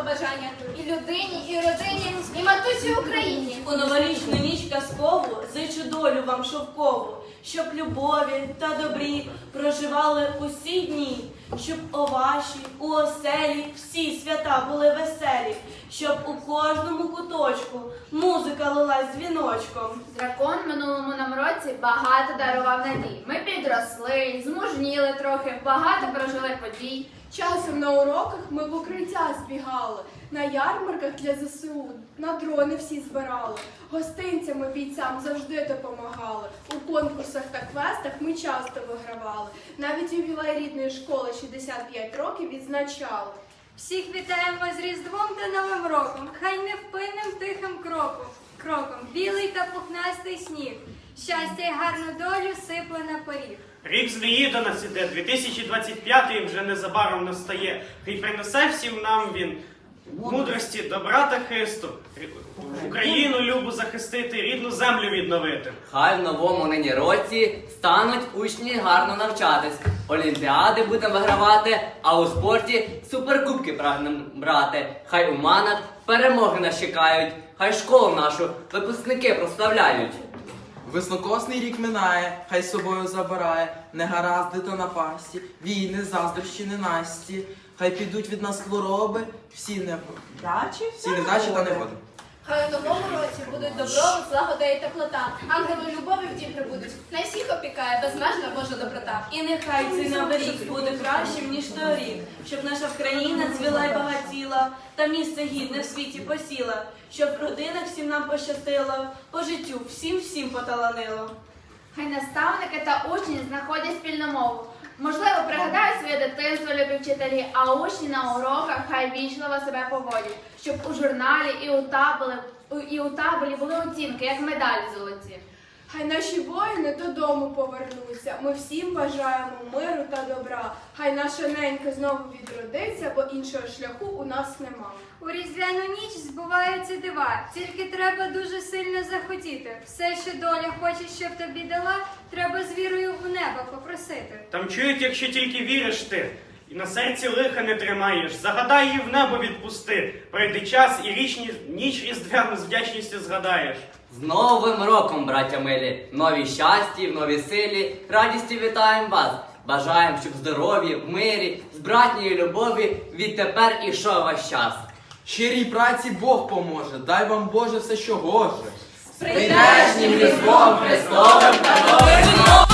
побажання і людині, і родині, і матусі Україні. У новорічну ніч казкову зичу долю вам шовкову, щоб любові та добрі проживали усі дні щоб у вашій, у оселі всі свята були веселі, щоб у кожному куточку музика лилась дзвіночком. Дракон минулому нам році багато дарував надій. Ми підросли, змужніли трохи, багато прожили подій. Часом на уроках ми в укриття збігали, на ярмарках для ЗСУ, на дрони всі збирали. Гостинцями бійцям завжди допомагали. У конкурсах та квестах ми часто вигравали. Навіть ювілей рідної школи 65 років відзначали. Всіх вітаємо з Різдвом та Новим роком. Хай невпинним тихим кроком, кроком, білий та пухнастий сніг. Щастя й гарну долю сипле на поріг. Рік змії до нас іде, 2025 вже незабаром настає. Хай принесе всім нам він мудрості, добра та хисту, Україну любу захистити, рідну землю відновити. Хай в новому нині році стануть учні гарно навчатись. Олімпіади будемо вигравати, а у спорті суперкубки прагнемо брати. Хай у манах перемоги нас чекають, хай школу нашу випускники прославляють. Веснокосний рік минає, хай з собою забирає, негаразди та напасті, війни, заздрощі, ненасті, хай підуть від нас хвороби, всі не всі невдачі та негоди. Хай у новому році будуть добро, злагода і теплота. Ангели любові в дім прибудуть. На всіх опікає безмежна Божа доброта. І нехай цей новий рік буде кращим, ніж торік, щоб наша країна цвіла й багатіла, та місце гідне в світі посіла, щоб в родинах всім нам пощастило, по життю всім всім поталанило. Хай наставники та учні знаходять спільну мову. Можливо, пригадають своє дитинство любі вчителі, а учні на уроках хай вічливо себе поводять, щоб у журналі і у табелі, і у табелі були оцінки, як медалі золоті. Хай наші воїни додому повернуться. Ми всім бажаємо миру та добра. Хай наша ненька знову відродиться, бо іншого шляху у нас нема. У різдвяну ніч збуваються дива, тільки треба дуже сильно захотіти. Все, що доля хоче, щоб тобі дала, треба з вірою в небо попросити. Там чують, якщо тільки віриш ти, і на серці лиха не тримаєш, загадай її в небо відпусти. Пройде час і річні, ніч різдвяну з вдячністю згадаєш. З Новим роком, браття милі! Нові щасті, в новій силі, радісті вітаємо вас! Бажаємо, щоб в здоров'ї, в мирі, з братньої любові відтепер ішов ваш час. Щирій праці Бог поможе, дай вам Боже все, що гоже. Прийдешнім Різдвом Христовим та Новим роком!